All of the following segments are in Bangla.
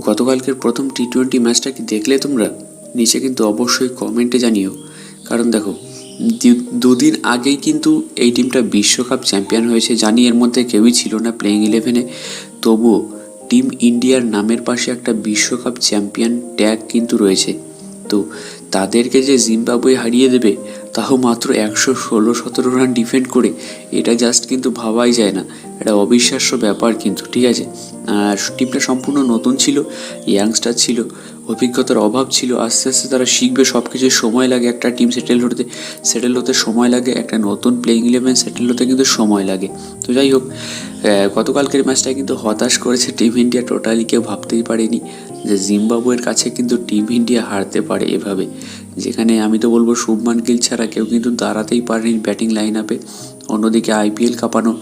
গতকালকের প্রথম টি টোয়েন্টি ম্যাচটা কি দেখলে তোমরা? নিচে কিন্তু অবশ্যই কমেন্টে জানিও। কারণ দেখো দুদিন আগেই কিন্তু এই টিমটা বিশ্বকাপ চ্যাম্পিয়ন হয়েছে জানি এর মধ্যে কেউই ছিল না প্লেইং ইলেভেনে তবুও টিম ইন্ডিয়ার নামের পাশে একটা বিশ্বকাপ চ্যাম্পিয়ন ট্যাগ কিন্তু রয়েছে। তো তাদেরকে যে জিম্বাবুয়ে হারিয়ে দেবে তাও মাত্র একশো ষোলো সতেরো রান ডিফেন্ড করে। এটা জাস্ট কিন্তু ভাবাই যায় না। এটা অবিশ্বাস্য ব্যাপার কিন্তু, ঠিক আছে? আর টিমটা সম্পূর্ণ নতুন ছিল ইয়াংস্টার ছিল, অভিজ্ঞতার অভাব ছিল, আস্তে আস্তে তারা শিখবে সব কিছু সময় লাগে একটা টিম সেটেল হতে সেটেল হতে সময় লাগে, একটা নতুন প্লেইং ইলেভেন সেটেল হতে কিন্তু সময় লাগে। তো যাই হোক গতকালকের ম্যাচটা কিন্তু হতাশ করেছে টিম ইন্ডিয়া টোটালি কেউ ভাবতেই পারেনি। যে জিম্বাবুয়ের কাছে কিন্তু টিম ইন্ডিয়া হারতে পারে এভাবে। যেখানে আমি তো বলব শুভমান গিল ছাড়া কেউ কিন্তু দাঁড়াতেই পারেনি ব্যাটিং লাইন আপে অন্যদিকে আইপিএল কাঁপানো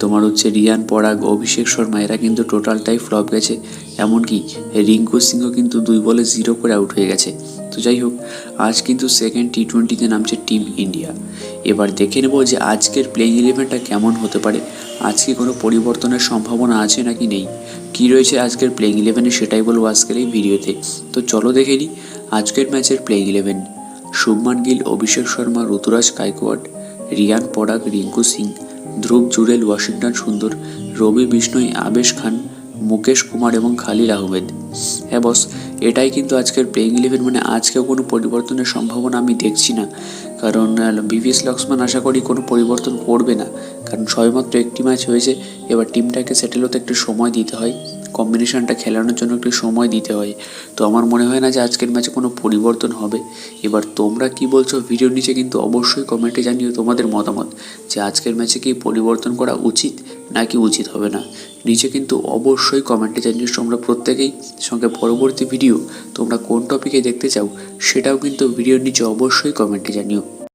তোমার হচ্ছে রিয়ান পরাগ, অভিষেক শর্মা, এরা কিন্তু টোটালটাই ফ্লপ গেছে। এমনকি রিঙ্কু সিংও কিন্তু দুই বলে জিরো করে আউট হয়ে গেছে। তো যাই হোক, আজ কিন্তু সেকেন্ড টি টোয়েন্টিতে নামছে টিম ইন্ডিয়া। এবার দেখে নেব যে আজকের প্লেইং ইলেভেনটা কেমন হতে পারে। আজকে কোনো পরিবর্তনের সম্ভাবনা আছে নাকি নেই? কী রয়েছে আজকের প্লেইং ইলেভেনে সেটাই বলব আজকের এই ভিডিওতে। তো চলো দেখে নিই আজকের ম্যাচের playing eleven Shubman Gill, Abhishek Sharma, Ruturaj Gaikwad Riyan Parag, Rinku Singh, Dhruv Jurel Washington Sundar, Ravi Bishnoi, আবেশ খান, মুকেশ কুমার এবং খালিল আহমেদ। হ্যাঁ বস এটাই কিন্তু আজকের প্লেইং ইলেভেন মানে আজকেও কোনো পরিবর্তনের সম্ভাবনা আমি দেখছি না। কারণ বিভিএস লক্সমান আশা করি কোনো পরিবর্তন করবে না। কারণ সবেমাত্র একটি ম্যাচ হয়েছে, এবার টিমটাকে সেটেল হতে একটু সময় দিতে হয়। কম্বিনেশনটা খেলানোর জন্য একটু সময় দিতে হয়। তো আমার মনে হয় না যে আজকের ম্যাচে কোনো পরিবর্তন হবে। এবার তোমরা কি বলছো ভিডিওর নিচে কিন্তু অবশ্যই কমেন্টে জানিও তোমাদের মতামত। যে আজকের ম্যাচে কি পরিবর্তন করা উচিত নাকি উচিত হবে না? নিচে কিন্তু অবশ্যই কমেন্টে জানিও তোমরা প্রত্যেকেই। সঙ্গে পরবর্তী ভিডিও তোমরা কোন টপিকে দেখতে চাও সেটাও কিন্তু ভিডিওর নিচে অবশ্যই কমেন্টে জানিও।